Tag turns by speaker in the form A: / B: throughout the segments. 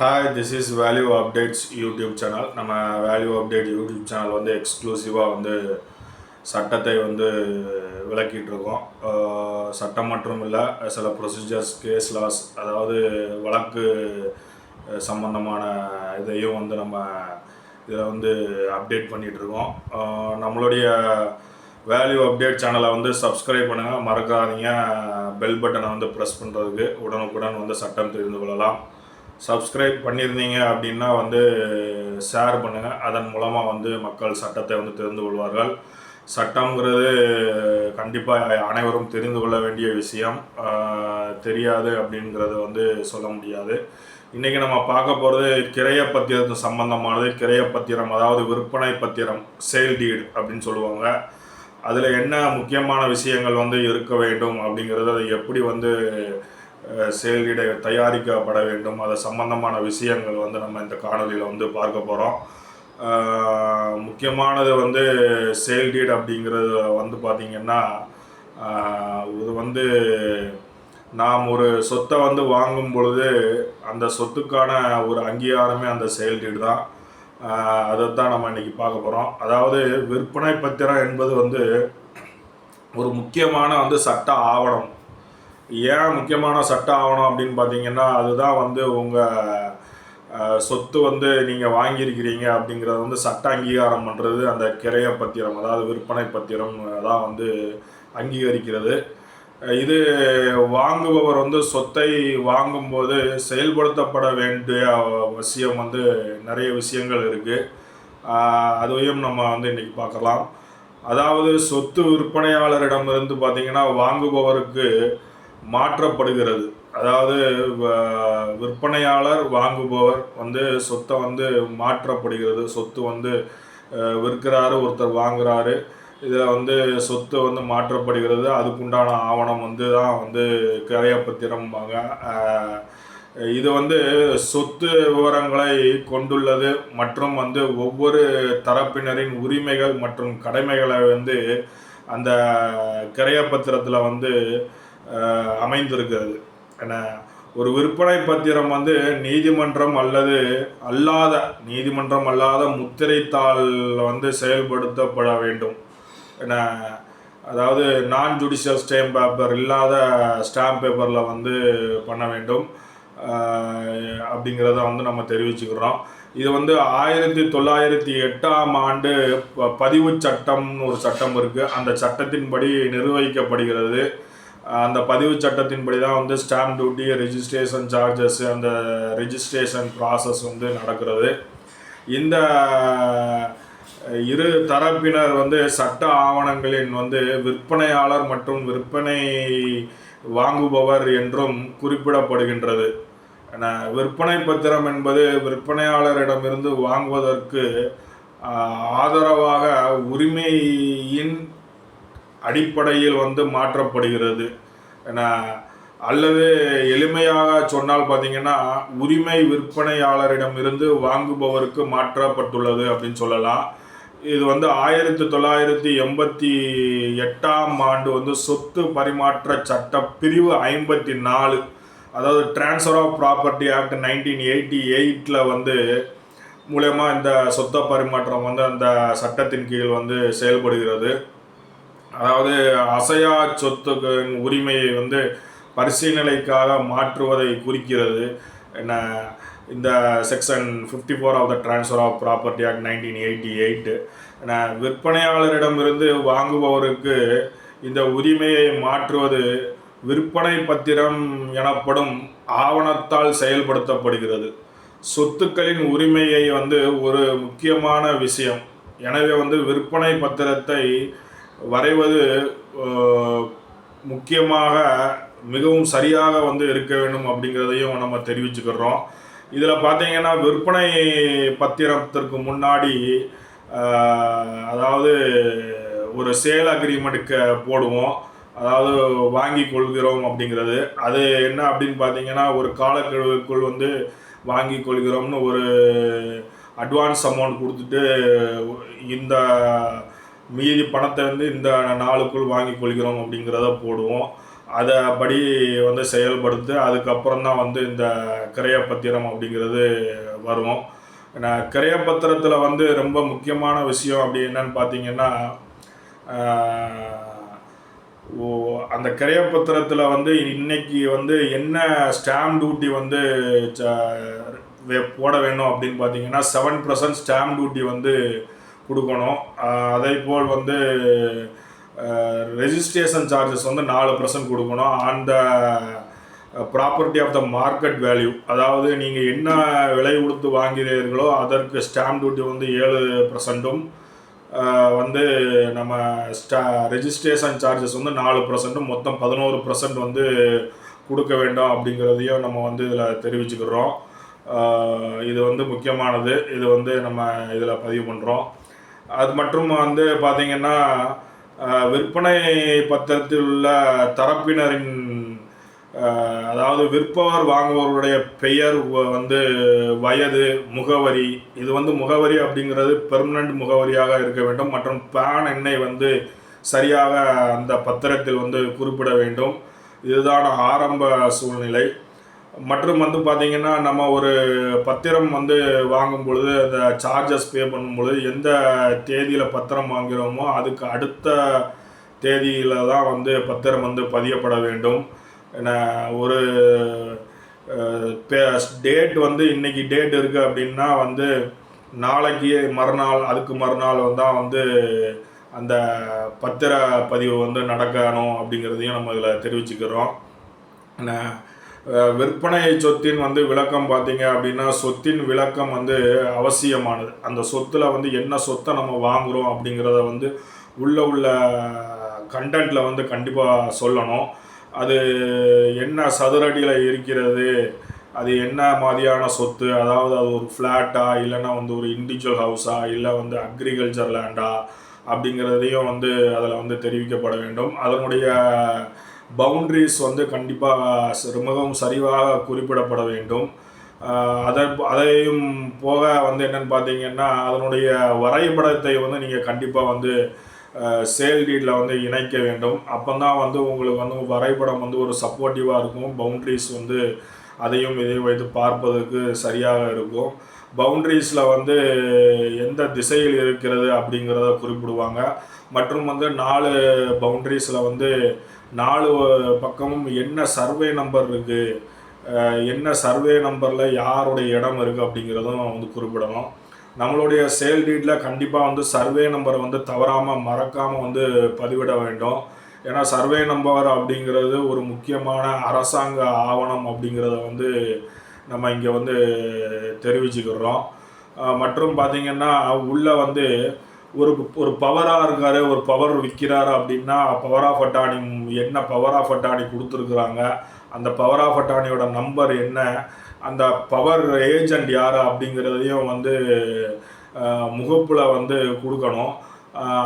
A: Hi this is value updates YouTube channel நம்ம value update YouTube channel வந்து எக்ஸ்க்ளூசிவாக வந்து சட்டத்தை வந்து விளக்கிட்டு இருக்கோம். சட்டம் மற்றும் இல்லை சில ப்ரொசீஜர்ஸ் கேஸ் லாஸ் அதாவது வழக்கு சம்பந்தமான இதையும் வந்து நம்ம இதில் வந்து அப்டேட் பண்ணிகிட்டு இருக்கோம். நம்மளுடைய வேல்யூ அப்டேட் சேனலை வந்து சப்ஸ்கிரைப் பண்ணுங்கள் மறக்காதீங்க. பெல் பட்டனை வந்து ப்ரெஸ் பண்ணுறதுக்கு உடனுக்குடன் வந்து சட்டம் தெரிந்து கொள்ளலாம். சப்ஸ்கிரைப் பண்ணியிருந்தீங்க அப்படின்னா வந்து ஷேர் பண்ணுங்கள் அதன் மூலமாக வந்து மக்கள் சட்டத்தை வந்து தெரிந்து கொள்வார்கள். சட்டம்ங்கிறது கண்டிப்பாக அனைவரும் தெரிந்து கொள்ள வேண்டிய விஷயம். தெரியாது அப்படிங்கிறத வந்து சொல்ல முடியாது. இன்றைக்கி நம்ம பார்க்க போகிறது கிரைய பத்திரத்து சம்பந்தமானது. கிரைய பத்திரம் அதாவது விற்பனை பத்திரம் சேல் டீடு அப்படின்னு சொல்லுவாங்க. அதில் என்ன முக்கியமான விஷயங்கள் வந்து இருக்க வேண்டும் அப்படிங்கிறது அதை எப்படி வந்து செயலிட தயாரிக்கப்பட வேண்டும். அது சம்பந்தமான விஷயங்கள் வந்து நம்ம இந்த காணொலியில் வந்து பார்க்க போகிறோம் முக்கியமானது வந்து சேல் டீட் அப்படிங்கிறது வந்து பார்த்திங்கன்னா இது வந்து நாம் ஒரு சொத்தை வந்து வாங்கும் பொழுது அந்த சொத்துக்கான ஒரு அங்கீகாரமே அந்த செயல் டீடு தான் அதைத்தான் நம்ம இன்றைக்கி பார்க்க போகிறோம் அதாவது விற்பனை பத்திரம் என்பது வந்து ஒரு முக்கியமான வந்து சட்ட ஆவணம். ஏன் முக்கியமான சட்ட ஆவணம் அப்படின்னு பார்த்தீங்கன்னா அதுதான் வந்து உங்கள் சொத்து வந்து நீங்கள் வாங்கியிருக்கிறீங்க அப்படிங்கிறது வந்து சட்ட அங்கீகாரம் பண்ணுறது அந்த கிரைய பத்திரம் அதாவது விற்பனை பத்திரம் தான் வந்து அங்கீகரிக்கிறது. இது வாங்குபவர் வந்து சொத்தை வாங்கும்போது செயல்படுத்தப்பட வேண்டிய அவசியம் வந்து நிறைய விஷயங்கள் இருக்குது அதையும் நம்ம வந்து இன்றைக்கி பார்க்கலாம். அதாவது சொத்து விற்பனையாளரிடமிருந்து பார்த்தீங்கன்னா வாங்குபவருக்கு மாற்றப்படுகிறது. அதாவது வ- விற்பனையாளர் வாங்குபவர் வந்து சொத்தை வந்து மாற்றப்படுகிறது. சொத்து வந்து விற்கிறாரு ஒருத்தர் வாங்குறாரு. இதில் வந்து சொத்து வந்து மாற்றப்படுகிறது. அதுக்குண்டான ஆவணம் வந்து தான் வந்து கிரையப்பத்திரம்பாங்க இது வந்து சொத்து விவரங்களை கொண்டுள்ளது மற்றும் வந்து ஒவ்வொரு தரப்பினரின் உரிமைகள் மற்றும் கடமைகளை வந்து அந்த கிரையப்பத்திரத்தில் வந்து அமைந்திருக்கிறது. என்ன? ஒரு விற்பனை பத்திரம் வந்து நீதிமன்றம் அல்லது அல்லாத நீதிமன்றம் அல்லாத முத்திரைத்தாள் வந்து செயல்படுத்தப்பட வேண்டும். என்ன? அதாவது நான் ஜுடிஷியல் ஸ்டாம்ப் பேப்பர் இல்லாத ஸ்டாம்ப் பேப்பரில் வந்து பண்ண வேண்டும். அப்படிங்கிறத வந்து நம்ம தெரிவிச்சுக்கிறோம். இது வந்து ஆயிரத்தி தொள்ளாயிரத்தி எட்டாம் ஆண்டு ப- பதிவு சட்டம்னு ஒரு சட்டம் இருக்குது அந்த சட்டத்தின்படி நிர்வகிக்கப்படுகிறது. அந்த பதிவு சட்டத்தின்படி தான் வந்து ஸ்டாம்ப் டியூட்டி ரெஜிஸ்ட்ரேஷன் சார்ஜஸ் அந்த ரெஜிஸ்ட்ரேஷன் ப்ராசஸ் வந்து நடக்கிறது. இந்த இரு தரப்பினர் வந்து சட்ட ஆவணங்களின் வந்து விற்பனையாளர் மற்றும் விற்பனை வாங்குபவர் என்றும் குறிப்பிடப்படுகின்றது. விற்பனை பத்திரம் என்பது விற்பனையாளரிடமிருந்து வாங்குவதற்கு ஆதரவாக உரிமையின் அடிப்படையில் வந்து மாற்றப்படுகிறது. அல்லது எளிமையாக சொன்னால் பார்த்தீங்கன்னா உரிமை விற்பனையாளரிடமிருந்து வாங்குபவருக்கு மாற்றப்பட்டுள்ளது அப்படின்னு சொல்லலாம். இது வந்து ஆயிரத்தி தொள்ளாயிரத்தி எண்பத்தி எட்டாம் ஆண்டு வந்து சொத்து பரிமாற்ற சட்ட பிரிவு ஐம்பத்தி நாலு அதாவது transfer of property act nineteen eighty எயிட்டில் வந்து மூலயமா இந்த சொத்த பரிமாற்றம் வந்து அந்த சட்டத்தின் கீழ் வந்து செயல்படுகிறது. அதாவது அசையா சொத்துக்களின் உரிமையை வந்து பரிசீலனைக்காக மாற்றுவதை குறிக்கிறது. என்ன இந்த section fifty four of the transfer of property act nineteen eighty eight விற்பனையாளரிடமிருந்து வாங்குபவருக்கு இந்த உரிமையை மாற்றுவது விற்பனை பத்திரம் எனப்படும் ஆவணத்தால் செயல்படுத்தப்படுகிறது. சொத்துக்களின் உரிமையை வந்து ஒரு முக்கியமான விஷயம். எனவே வந்து விற்பனை பத்திரத்தை வரைவது முக்கியமாக மிகவும் சரியாக வந்து இருக்க வேண்டும் அப்படிங்கிறதையும் நம்ம தெரிவிச்சுக்கிறோம். இதில் பார்த்தீங்கன்னா விற்பனை பத்திரத்திற்கு முன்னாடி அதாவது ஒரு சேல் அக்ரிமெண்ட்டுக்கு போடுவோம். அதாவது வாங்கி கொள்கிறோம் அப்படிங்கிறது. அது என்ன அப்படின்னு பார்த்தீங்கன்னா ஒரு காலக்கெடுவுக்குள் வந்து வாங்கி கொள்கிறோம்னு ஒரு அட்வான்ஸ் அமௌண்ட் கொடுத்துட்டு இந்த மீதி பணத்தை வந்து இந்த நாளுக்குள் வாங்கி கொள்கிறோம் அப்படிங்கிறத போடுவோம். அதை படி வந்து செயல்படுத்து அதுக்கப்புறம் தான் வந்து இந்த கிரையப்பத்திரம் அப்படிங்கிறது வரும் நான் கிரயப்பத்திரத்தில் வந்து ரொம்ப முக்கியமான விஷயம் அப்படி என்னன்னு பார்த்தீங்கன்னா ஓ அந்த கிரையப்பத்திரத்தில் வந்து இன்னைக்கு வந்து என்ன ஸ்டாம்ப் டியூட்டி வந்து ச- வே- போட வேணும் அப்படின்னு பார்த்தீங்கன்னா செவன் பர்சன்ட் ஸ்டாம்ப் டியூட்டி வந்து கொடுக்கணும். அதே போல் வந்து ரெஜிஸ்ட்ரேஷன் சார்ஜஸ் வந்து நாலு பர்சன்ட் கொடுக்கணும். அந்த property of the market value அதாவது நீங்கள் என்ன விலை கொடுத்து வாங்கிறீர்களோ அதற்கு ஸ்டாம்ப் டியூட்டி வந்து ஏழு பர்சன்ட்டும் வந்து நம்ம ஸ்டா ரெஜிஸ்ட்ரேஷன் சார்ஜஸ் வந்து நாலு பர்சன்ட்டும் மொத்தம் பதினோரு பர்சன்ட் வந்து கொடுக்க வேண்டும் அப்படிங்கிறதையும் நம்ம வந்து இதில் தெரிவிச்சுக்கிறோம். இது வந்து முக்கியமானது. இது வந்து நம்ம இதில் பதிவு பண்ணுறோம் அது மற்றும் வந்து பார்த்திங்கன்னா விற்பனை பத்திரத்தில் உள்ள தரப்பினரின் அதாவது விற்பவர் வாங்குபவருடைய பெயர் வந்து வயது முகவரி இது வந்து முகவரி அப்படிங்கிறது பெர்மனண்ட் முகவரியாக இருக்க வேண்டும். மற்றும் பேன் எண்ணை வந்து சரியாக அந்த பத்திரத்தில் வந்து குறிப்பிட வேண்டும். இதுதான் ஆரம்ப சூழ்நிலை. மற்றும் வந்து பார்த்திங்கன்னா நம்ம ஒரு பத்திரம் வந்து வாங்கும் பொழுது அந்த சார்ஜஸ் பே பண்ணும் பொழுது எந்த தேதியில் பத்திரம் வாங்குகிறோமோ அதுக்கு அடுத்த தேதியில் தான் வந்து பத்திரம் வந்து பதியப்பட வேண்டும். ஒரு டேட் வந்து இன்னைக்கு டேட் இருக்குது அப்படின்னா வந்து நாளைக்கு மறுநாள் அதுக்கு மறுநாள் தான் வந்து அந்த பத்திர பதிவு வந்து நடக்கணும் அப்படிங்கிறதையும் நம்ம இதில் தெரிவிச்சுக்கிறோம். என்ன, விற்பனை சொத்தின் வந்து விளக்கம் பார்த்தீங்க அப்படின்னா சொத்தின் விளக்கம் வந்து அவசியமானது. அந்த சொத்தில் வந்து என்ன சொத்தை நம்ம வாங்குகிறோம் அப்படிங்கிறத வந்து உள்ள உள்ள கண்டென்ட்டில் வந்து கண்டிப்பாக சொல்லணும். அது என்ன சதுரடியில் இருக்கிறது அது என்ன மாதிரியான சொத்து அதாவது அது ஒரு ஃப்ளாட்டா இல்லைன்னா வந்து ஒரு இண்டிவிஜுவல் ஹவுஸா இல்லை வந்து அக்ரிகல்ச்சர் லேண்டா அப்படிங்கிறதையும் வந்து அதில் வந்து தெரிவிக்கப்பட வேண்டும். அதனுடைய பவுண்ட்ரிஸ் வந்து கண்டிப்பாக மிகவும் சரிவாக குறிப்பிடப்பட வேண்டும். அதை அதையும் போக வந்து என்னன்னு பார்த்தீங்கன்னா அதனுடைய வரைபடத்தை வந்து நீங்கள் கண்டிப்பாக வந்து சேல் டீடில் வந்து இணைக்க வேண்டும். அப்போ தான் வந்து உங்களுக்கு வந்து வரைபடம் வந்து ஒரு சப்போர்ட்டிவாக இருக்கும். பவுண்ட்ரிஸ் வந்து அதையும் இதையும் வைத்து பார்ப்பதற்கு சரியாக இருக்கும். பவுண்ட்ரிஸில் வந்து எந்த திசையில் இருக்கிறது அப்படிங்கிறத குறிப்பிடுவாங்க. மற்றும் வந்து நாலு பவுண்ட்ரிஸில் வந்து நாலு பக்கமும் என்ன சர்வே நம்பர் இருக்குது என்ன சர்வே நம்பரில் யாருடைய இடம் இருக்குது அப்படிங்கிறதும் வந்து குறிப்பிடணும். நம்மளுடைய சேல் டீட்டில் கண்டிப்பாக வந்து சர்வே நம்பரை வந்து தவறாமல் மறக்காமல் வந்து பதிவிட வேண்டும். ஏன்னா சர்வே நம்பர் அப்படிங்கிறது ஒரு முக்கியமான அரசாங்க ஆவணம் அப்படிங்கிறத வந்து நம்ம இங்கே வந்து தெரிவிச்சுக்கிறோம். மற்றும் பார்த்திங்கன்னா உள்ளே வந்து ஒரு ஒரு பவராக இருக்காரு ஒரு பவர் விற்கிறாரு அப்படின்னா பவர் ஆஃப் அட்டானி என்ன பவர் ஆஃப் அட்டானி கொடுத்துருக்குறாங்க? அந்த பவர் ஆஃப் அட்டானியோட நம்பர் என்ன? அந்த பவர் ஏஜெண்ட் யார் அப்படிங்கிறதையும் வந்து முகப்பில் வந்து கொடுக்கணும்.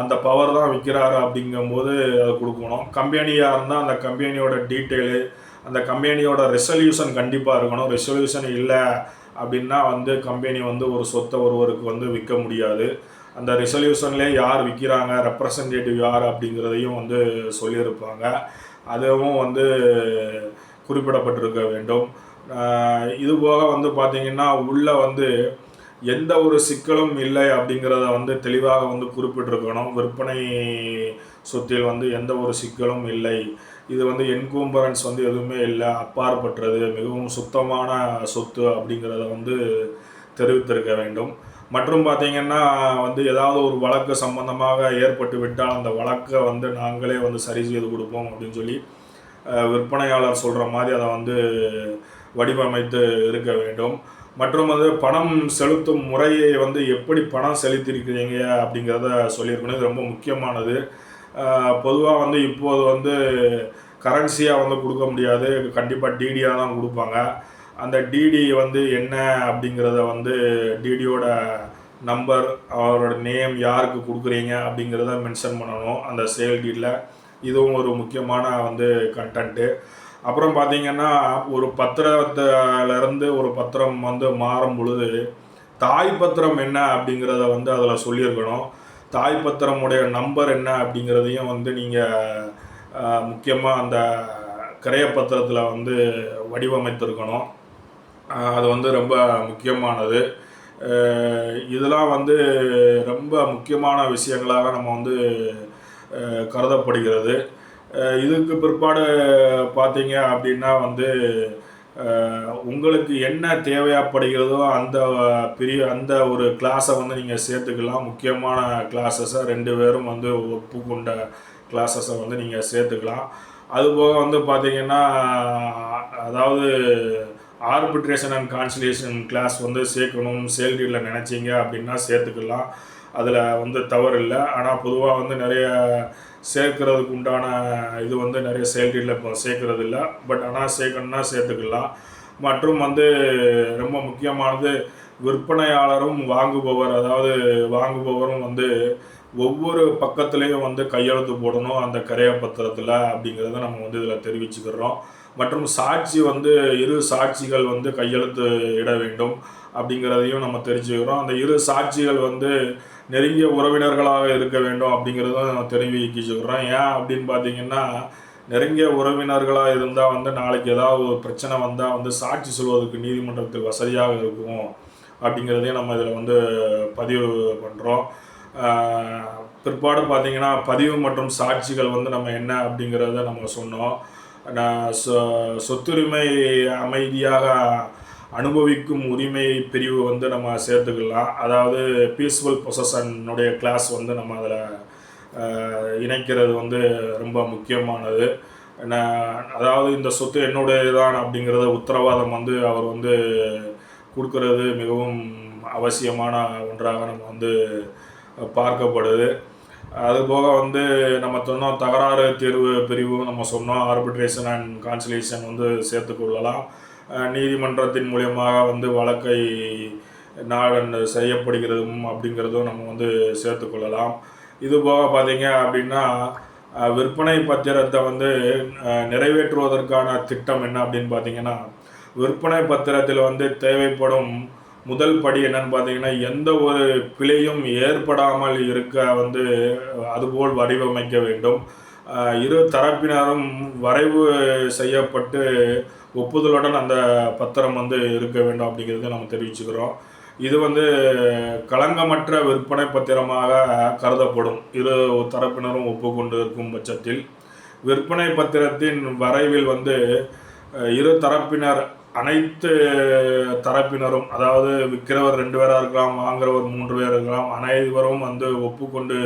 A: அந்த பவர் தான் விற்கிறாரு அப்படிங்கும்போது அதை கொடுக்கணும். கம்பெனியாக இருந்தால் அந்த கம்பெனியோட டீட்டெயிலு அந்த கம்பெனியோட ரெசல்யூஷன் கண்டிப்பாக இருக்கணும். ரெசல்யூஷன் இல்லை அப்படின்னா வந்து கம்பெனி வந்து ஒரு சொத்தை ஒருவருக்கு வந்து விற்க முடியாது. அந்த ரெசல்யூஷன்லேயே யார் விற்கிறாங்க ரெப்ரசன்டேட்டிவ் யார் அப்படிங்கிறதையும் வந்து சொல்லியிருப்பாங்க. அதுவும் வந்து குறிப்பிடப்பட்டிருக்க வேண்டும். இதுபோக இது போக வந்து பார்த்திங்கன்னா உள்ளே வந்து எந்த ஒரு சிக்கலும் இல்லை அப்படிங்கிறத வந்து தெளிவாக வந்து குறிப்பிட்டிருக்கணும். விற்பனை சொத்தில் வந்து எந்த ஒரு சிக்கலும் இல்லை. இது வந்து என்கூம்பரன்ஸ் வந்து எதுவுமே இல்லை. அப்பாற்பட்டது மிகவும் சுத்தமான சொத்து அப்படிங்கிறத வந்து தெரிவித்திருக்க வேண்டும். மற்றும் பார்த்தீங்கன்னா வந்து ஏதாவது ஒரு வழக்கு சம்பந்தமாக ஏற்பட்டு விட்டால் அந்த வழக்கை வந்து நாங்களே வந்து சரி செய்து கொடுப்போம் அப்படின்னு சொல்லி விற்பனையாளர் சொல்கிற மாதிரி அதை வந்து வடிவமைத்து இருக்க வேண்டும். மற்றும் வந்து பணம் செலுத்தும் முறையை வந்து எப்படி பணம் செலுத்தியிருக்கிறீங்க அப்படிங்கிறத சொல்லியிருக்கணும். இது ரொம்ப முக்கியமானது. பொதுவாக வந்து இப்போது வந்து கரன்சியாக வந்து கொடுக்க முடியாது. கண்டிப்பாக டிடியாக தான் கொடுப்பாங்க. அந்த டிடி வந்து என்ன அப்படிங்கிறத வந்து டிடியோட நம்பர் அவரோட நேம் யாருக்கு கொடுக்குறீங்க அப்படிங்கிறத மென்ஷன் பண்ணணும் அந்த சேல் டீடில் இதுவும் ஒரு முக்கியமான வந்து கண்டென்ட்டு அப்புறம் பார்த்தீங்கன்னா ஒரு பத்திரத்திலேருந்து ஒரு பத்திரம் வந்து மாறும் பொழுது தாய் பத்திரம் என்ன அப்படிங்கிறத வந்து அதில் சொல்லியிருக்கணும். தாய் பத்திரமுடைய நம்பர் என்ன அப்படிங்கிறதையும் வந்து நீங்கள் முக்கியமாக அந்த கிரையப்பத்திரத்தில் வந்து வடிவமைத்திருக்கணும். அது வந்து ரொம்ப முக்கியமானது. இதெல்லாம் வந்து ரொம்ப முக்கியமான விஷயங்களாக நம்ம வந்து கருதப்படுகிறது. இதுக்கு பிற்பாடு பார்த்தீங்க அப்படின்னா வந்து உங்களுக்கு என்ன தேவையாகப்படுகிறதோ அந்த பெரிய அந்த ஒரு கிளாஸை வந்து நீங்கள் சேர்த்துக்கலாம். முக்கியமான கிளாஸஸை ரெண்டு பேரும் வந்து ஒப்புக்கொண்ட கிளாஸஸை வந்து நீங்கள் சேர்த்துக்கலாம். அதுபோக வந்து பார்த்தீங்கன்னா அதாவது ஆர்பிட்ரேஷன் அண்ட் கான்சிலேஷன் கிளாஸ் வந்து சேர்க்கணும் சேல்ரியில் நினச்சிங்க அப்படின்னா சேர்த்துக்கலாம். அதில் வந்து தவறு இல்லை. ஆனால் பொதுவாக வந்து நிறைய சேர்க்கறதுக்கு உண்டான இது வந்து நிறைய சேல்ரியில் இப்போ சேர்க்கறது இல்லை. பட் ஆனால் சேர்க்கணும்னா சேர்த்துக்கலாம். மற்றும் வந்து ரொம்ப முக்கியமானது விற்பனையாளரும் வாங்குபவர் அதாவது வாங்குபவரும் வந்து ஒவ்வொரு பக்கத்துலேயும் வந்து கையெழுத்து போடணும் அந்த கரைய பத்திரத்தில் அப்படிங்கிறத நம்ம வந்து இதில் தெரிவிச்சுக்கிறோம். மற்றும் சாட்சி வந்து இரு சாட்சிகள் வந்து கையெழுத்து இட வேண்டும் அப்படிங்கிறதையும் நம்ம தெரிஞ்சுக்கிறோம். அந்த இரு சாட்சிகள் வந்து நெருங்கிய உறவினர்களாக இருக்க வேண்டும் அப்படிங்கிறதும் நம்ம தெரிவிச்சுக்கிறோம் ஏன் அப்படின்னு பார்த்தீங்கன்னா நெருங்கிய உறவினர்களாக இருந்தால் வந்து நாளைக்கு ஏதாவது ஒரு பிரச்சனை வந்தால் வந்து சாட்சி சொல்வதற்கு நீதிமன்றத்துக்கு வசதியாக இருக்கும் அப்படிங்கிறதையும் நம்ம இதில் வந்து பதிவு பண்ணுறோம் பிற்பாடு பார்த்தீங்கன்னா பதிவு மற்றும் சாட்சிகள் வந்து நம்ம என்ன அப்படிங்கிறத நம்ம சொன்னோம். சொ- சொத்துரிமை அமைதியாக அனுபவிக்கும் உரிமை பிரிவு வந்து நம்ம சேர்த்துக்கலாம். அதாவது பீஸ்ஃபுல் பொசஷனுடைய கிளாஸ் வந்து நம்ம அதில் இணைக்கிறது வந்து ரொம்ப முக்கியமானது. நான் அதாவது இந்த சொத்து என்னுடையதான் அப்படிங்கிறத உத்தரவாதம் வந்து அவர் வந்து கொடுக்கறது மிகவும் அவசியமான ஒன்றாக நம்ம வந்து பார்க்கப்படுது. அதுபோக வந்து நம்ம சொன்னோம் தகராறு தேர்வு பிரிவு நம்ம சொன்னோம். ஆர்பிட்ரேஷன் அண்ட் கான்சிலேஷன் வந்து சேர்த்துக்கொள்ளலாம். நீதிமன்றத்தின் மூலியமாக வந்து வழக்கை நாள் செய்யப்படுகிறதும் அப்படிங்கிறதும் நம்ம வந்து சேர்த்துக்கொள்ளலாம். இது போக பார்த்தீங்க அப்படின்னா விற்பனை பத்திரத்தை வந்து நிறைவேற்றுவதற்கான திட்டம் என்ன அப்படின்னு பார்த்தீங்கன்னா விற்பனை பத்திரத்தில் வந்து தேவைப்படும் முதல் படி என்னன்னு பார்த்தீங்கன்னா எந்த ஒரு பிழையும் ஏற்படாமல் இருக்க வந்து அதுபோல் வடிவமைக்க வேண்டும். இரு தரப்பினரும் வரைவு செய்யப்பட்டு ஒப்புதலுடன் அந்த பத்திரம் வந்து இருக்க வேண்டும் அப்படிங்கிறத நம்ம தெரிவிச்சுக்கிறோம். இது வந்து களங்கமற்ற விற்பனை பத்திரமாக கருதப்படும். இரு தரப்பினரும் ஒப்புக்கொண்டு இருக்கும் பட்சத்தில் விற்பனை பத்திரத்தின் வரைவில் வந்து இரு தரப்பினர் அனைத்து தரப்பினரும் அதாவது விற்கிறவர் ரெண்டு பேராக இருக்கலாம் வாங்குறவர் மூன்று பேர் இருக்கலாம் அனைவரும் வந்து ஒப்புக்கொண்டு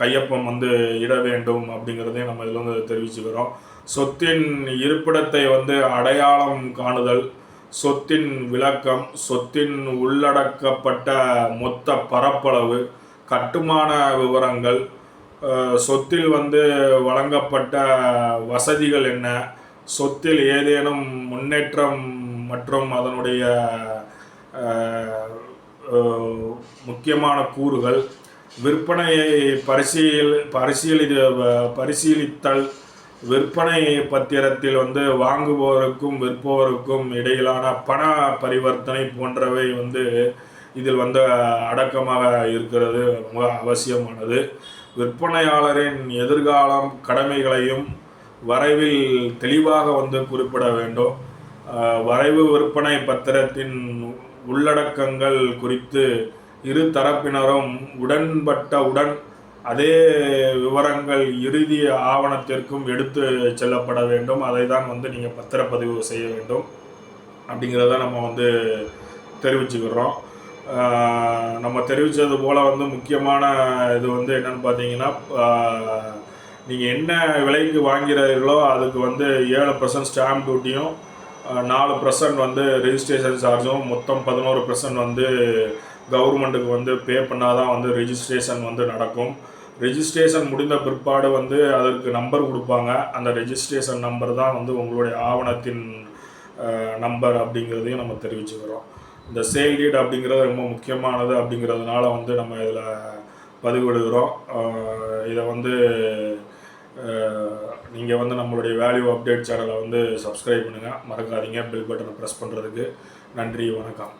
A: கையொப்பம் வந்து இட வேண்டும் அப்படிங்கிறதையும் நம்ம இதில் வந்து தெரிவிச்சுக்கிறோம். சொத்தின் இருப்பிடத்தை வந்து அடையாளம் காணுதல் சொத்தின் விளக்கம் சொத்தின் உள்ளடக்கப்பட்ட மொத்த பரப்பளவு கட்டுமான விவரங்கள் சொத்தில் வந்து வழங்கப்பட்ட வசதிகள் என்ன சொத்தில் ஏதேனும் முன்னேற்றம் மற்றும் அதனுடைய முக்கியமான கூறுகள் விற்பனையை பரிசீல் பரிசீலி பரிசீலித்தல் விற்பனை பத்திரத்தில் வந்து வாங்குபவருக்கும் விற்பவருக்கும் இடையிலான பண பரிவர்த்தனை போன்றவை வந்து இதில் வந்து அடக்கமாக இருக்கிறது அவசியமானது. விற்பனையாளரின் எதிர்காலம் கடமைகளையும் வரைவில் தெளிவாக வந்து குறிப்பிட வேண்டும். வரைவு விற்பனை பத்திரத்தின் உள்ளடக்கங்கள் குறித்து இரு தரப்பினரும் உடன்பட்ட உடன் அதே விவரங்கள் இறுதி ஆவணத்திற்கும் எடுத்து செல்லப்பட வேண்டும். அதை தான் வந்து நீங்கள் பத்திரப்பதிவு செய்ய வேண்டும். அப்படிங்கிறத நம்ம வந்து தெரிவிச்சுக்கிறோம். நம்ம தெரிவித்தது போல் வந்து முக்கியமான இது வந்து என்னென்னு பார்த்தீங்கன்னா நீங்கள் என்ன விலைக்கு வாங்கிறீர்களோ அதுக்கு வந்து ஏழு பர்சன்ட் ஸ்டாம்ப் டியூட்டியும் நாலு பர்சன்ட் வந்து ரிஜிஸ்ட்ரேஷன் சார்ஜும் மொத்தம் பதினோரு பர்சன்ட் வந்து கவர்மெண்ட்டுக்கு வந்து பே பண்ணால் தான் வந்து ரெஜிஸ்ட்ரேஷன் வந்து நடக்கும். ரெஜிஸ்ட்ரேஷன் முடிந்த பிற்பாடு வந்து அதற்கு நம்பர் கொடுப்பாங்க. அந்த ரெஜிஸ்ட்ரேஷன் நம்பர் தான் வந்து உங்களுடைய ஆவணத்தின் நம்பர் அப்படிங்கிறதையும் நம்ம தெரிவிச்சுக்கிறோம். இந்த சேல் டீட் அப்படிங்கிறது ரொம்ப முக்கியமானது அப்படிங்கிறதுனால வந்து நம்ம இதில் பதிவிடுகிறோம். இதை வந்து நீங்கள் வந்து நம்மளுடைய வேல்யூ அப்டேட் சேனலை வந்து சப்ஸ்கிரைப் பண்ணுங்கள் மறக்காதீங்க. பெல் பட்டனை ப்ரெஸ் பண்ணுறதுக்கு நன்றி வணக்கம்.